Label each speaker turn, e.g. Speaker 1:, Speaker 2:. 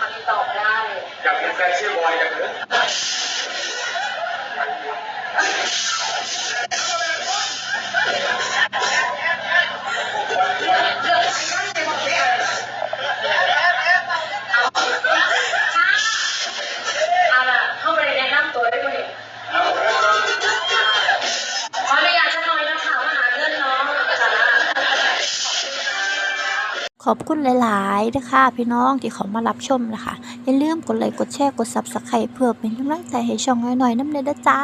Speaker 1: มัน
Speaker 2: ตอบได้ อยากเป็
Speaker 1: นแฟนชื่อบอยอ
Speaker 2: ยากเห็
Speaker 1: น
Speaker 2: ขอ
Speaker 3: บคุณหลายๆนะคะพี่น้องที่เขามารับชมนะคะ อย่าลืมกดไลค์กดแชร์กดซับสไครต์เพื่อเป็นกำลังใจให้ช่องน้อยๆน้ำเนด้จ้า